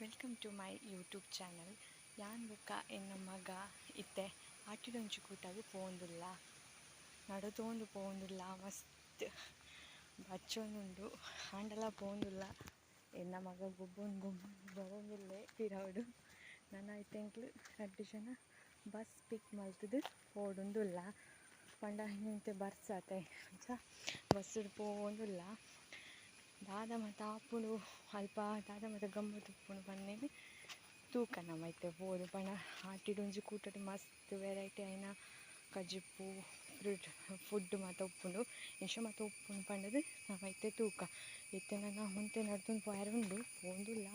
Welcome to my YouTube channel ಯಾನ್ ಬುಕ್ಕ ಎನ್ನ ಮಗ ಇತ್ತೆ. ಆಟಿಡೊಂಚು ಕೂಟಾಗಿ ಪೋಂದುಲ್ಲ ನಡತೋಂದು ಪೋಂದುಲ್ಲ ಮಸ್ತ್ ಬಚ್ಚೊಂದುಂಡು ಆಂಡಲ ಪೋಂದುಲ್ಲ ಎನ್ನ ಮಗ ಗೊಬ್ಬೊಂದು ಗೊಬ್ಬೊಂದು ಬರೋಂದಿಲ್ಲ ಪಿರವುಡು ನನ್ನ ಐತೆಂಕ್ಲು ರಡ್ಡು ಜನ ಬಸ್ ಪಿಕ್ ಮಲ್ತದು ಪೋಡುಂದುಲ್ಲ ಪಂಡ ಇಂತೆ ಬರ್ಸಾತೆ. ಅಂಚ ಬಸ್ಸುಡು ಪೋಂದುಲ್ಲ ದಾದ ಮತ್ತು ಆಪುಂಡು ಅಲ್ಪ ದಾದ ಮತ್ತು ಗಮ್ಮತ್ತು ಉಪ್ಪುಂಡು ಬಂದೇನೆ ತೂಕ ನಮೈತೆ ಪೋದು ಪಂಡ ಆಟಿಡೊಂಜಿ ಕೂಟಡ್ ಮಸ್ತ್ ವೆರೈಟಿ ಆಯ್ನ ಕಜಿಪ್ಪು ಫ್ರೂಟ್ ಫುಡ್ ಮಾತ ಉಪ್ಪುಂಡು. ಇಂಶ ಮಾತ ಉಪ್ಪುಂಡು ಪಂಡದ್ ನಮೈತೆ ತೂಕ. ಇತ್ತೆ ನನ್ನ ಮುಂತೆ ನಡ್ತೊಂದು ಪೋಯರೆ ಉಂಡು ಪೋಂದುಲ್ಲ.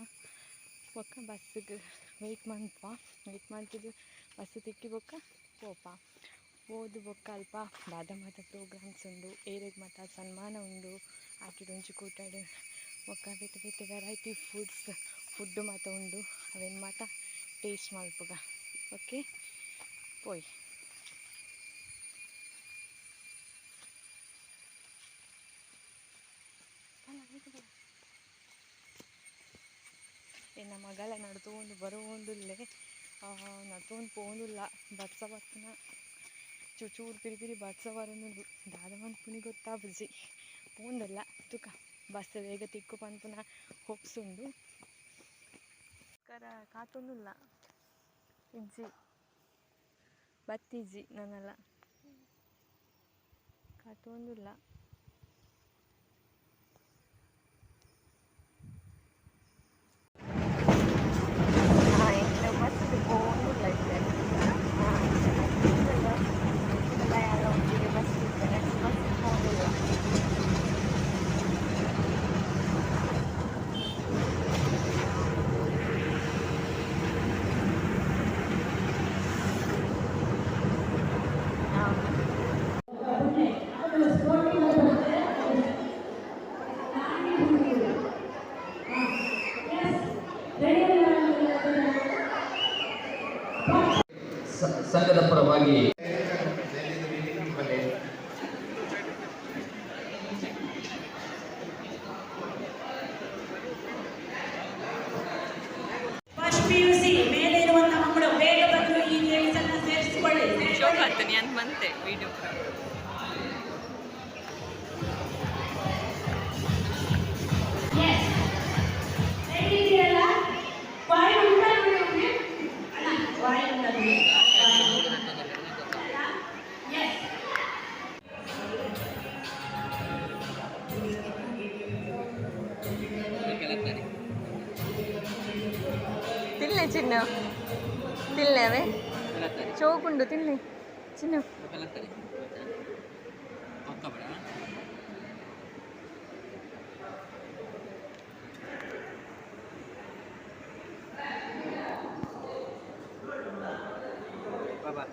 ಬೊಕ್ಕ ಬಸ್ಸಿಗೆ ವೆಯ್ಟ್ ಮಾಡ್ಪ ವೆಯ್ಟ್ ಮಾಡ್ತಿದ್ದು ಬಸ್ ತಿಕ್ಕಿ ಬೊಕ್ಕ ಪೋಪ. ಹೋದ್ ಬೊಕ್ಕ ಅಲ್ಪ ದಾದ ಮಾತ ಪ್ರೋಗ್ರಾಮ್ಸ್ ಉಂಡು ಏರೆಗ್ ಮಾತ ಸನ್ಮಾನ ಉಂಡು ಆಟಿಡೊಂಜಿ ಕೂಟಡ್ ಬೊಕ್ಕ ಬೇತೆ ಬೇತೆ ವೆರೈಟಿ ಫುಡ್ಸ್ ಫುಡ್ ಮಾತ ಉಂಡು ಅವೆನ್ ಮಾತ ಟೇಸ್ಟ್ ಮಲ್ಪುಗ ಓಕೆ ಪೋಯ್ ಎನ್ನ ಮಗಳ ನಡ್ತೊಂದು ಬರೋಂದುಲ್ಲೆ ನಡ್ತೊಂದು ಪೋಂದುಲ್ಲ ಬಟ್ಸ ಬರ್ತನ ಚೂಚೂರು ಬಿರಿ ಪಿರಿ ಬಟ್ಸ ದಾದವನ್ ಪುನಿ ಮನ್ಪುನಿ ಗೊತ್ತಾಪುಜಿ ಪೋಂದುಲ್ಲ, ತುಕ. ಬಸ್ ಬೇಗ ತಿಕ್ಕು ಪನ್ಪುನ ಹೋಗ್ಸುಂಡು ಕರ, ಕಾತೊಂದುಲ್ಲ. ಇಜ್ಜಿ. ಬತ್ತಿಜ್ಜಿ ನನ್ನಲ್ಲ. ಕಾತೊಂದುಲ್ಲ. ಶೋಕ್ ಪರವಾಗಿ ಅಂತ ಬಂತೆ ವಿಡಿಯೋ తిన్లే చిన్న తిన్లేవే చోకుండు తిన్లే చిన్న Bye-bye.